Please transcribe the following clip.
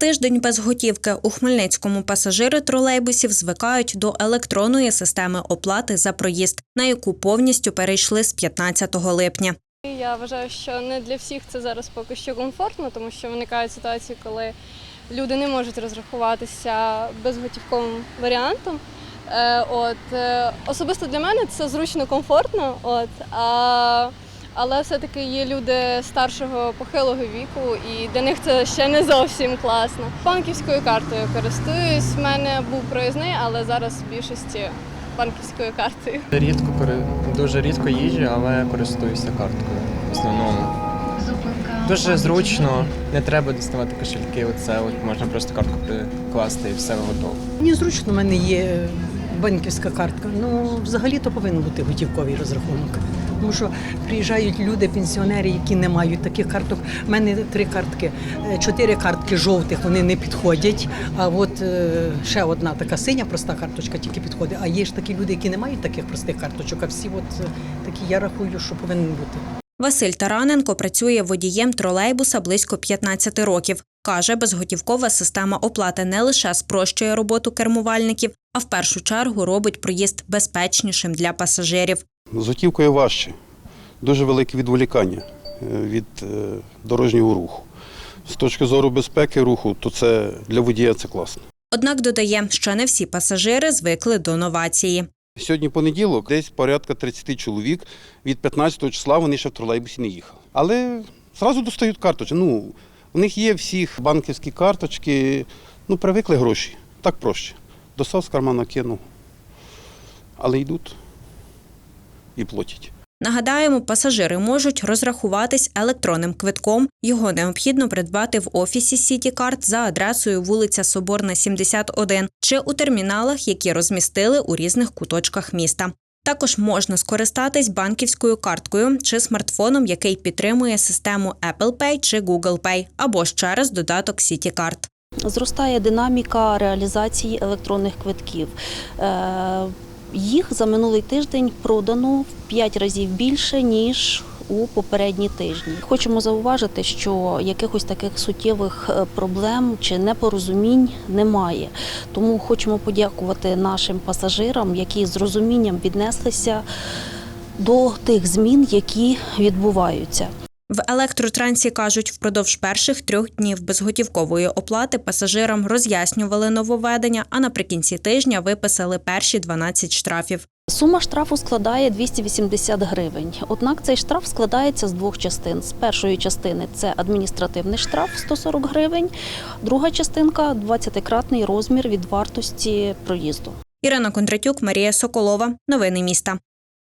Тиждень без готівки у Хмельницькому пасажири тролейбусів звикають до електронної системи оплати за проїзд, на яку повністю перейшли з 15 липня. Я вважаю, що не для всіх це зараз поки що комфортно, тому що виникають ситуації, коли люди не можуть розрахуватися безготівковим варіантом. Е, От е, особисто для мене це зручно комфортно. От а, але все-таки є люди старшого похилого віку, і для них це ще не зовсім класно. Банківською картою користуюсь. У мене був проїзний, але зараз в більшості банківською картою. Рідко кори- дуже рідко їжджу, але користуюся карткою в основному. Дуже зручно, не треба діставати кошельки. Оце от можна просто картку прикласти і все готово. Мені зручно, в мене є банківська картка. Ну, взагалі-то повинен бути готівковий розрахунок. Тому що приїжджають люди, пенсіонери, які не мають таких карток. У мене три картки, е, чотири картки жовтих, вони не підходять. А от е, ще одна така синя проста карточка тільки підходить. А є ж такі люди, які не мають таких простих карточок, а всі от е, такі я рахую, що повинен бути. Василь Тараненко працює водієм тролейбуса близько 15 років. Каже, безготівкова система оплати не лише спрощує роботу кермувальників, а в першу чергу робить проїзд безпечнішим для пасажирів. З готівкою важче. Дуже велике відволікання е, від е, дорожнього руху. З точки зору безпеки руху, то це для водія це класно. Однак додає, що не всі пасажири звикли до новації. Сьогодні понеділок, десь порядка 30 чоловік від 15 числа вони ще в тролейбусі не їхали. Але зразу достають карточки. Ну, у них є всіх банківські карточки, ну, привикли гроші. Так проще. Достав з кармана кинув. Але йдуть і платять. Нагадаємо, пасажири можуть розрахуватись електронним квитком. Його необхідно придбати в офісі Сітікарт за адресою вулиця Соборна, 71 чи у терміналах, які розмістили у різних куточках міста. Також можна скористатись банківською карткою чи смартфоном, який підтримує систему Apple Pay чи Google Pay, або ж через додаток CityCard. Зростає динаміка реалізації електронних квитків. Е, Їх за минулий тиждень продано в 5 разів більше ніж у попередні тижні. Хочемо зауважити, що якихось таких суттєвих е, проблем чи непорозумінь немає. Тому хочемо подякувати нашим пасажирам, які з розумінням віднеслися до тих змін, які відбуваються. В електротрансі кажуть, впродовж перших трьох днів безготівкової оплати пасажирам роз'яснювали нововведення, а наприкінці тижня виписали перші 12 штрафів. Сума штрафу складає 280 гривень. Однак цей штраф складається з двох частин. З першої частини це адміністративний штраф 140 гривень, друга частинка 20-кратний розмір від вартості проїзду. Ірина Кондратюк, Марія Соколова. Новини міста.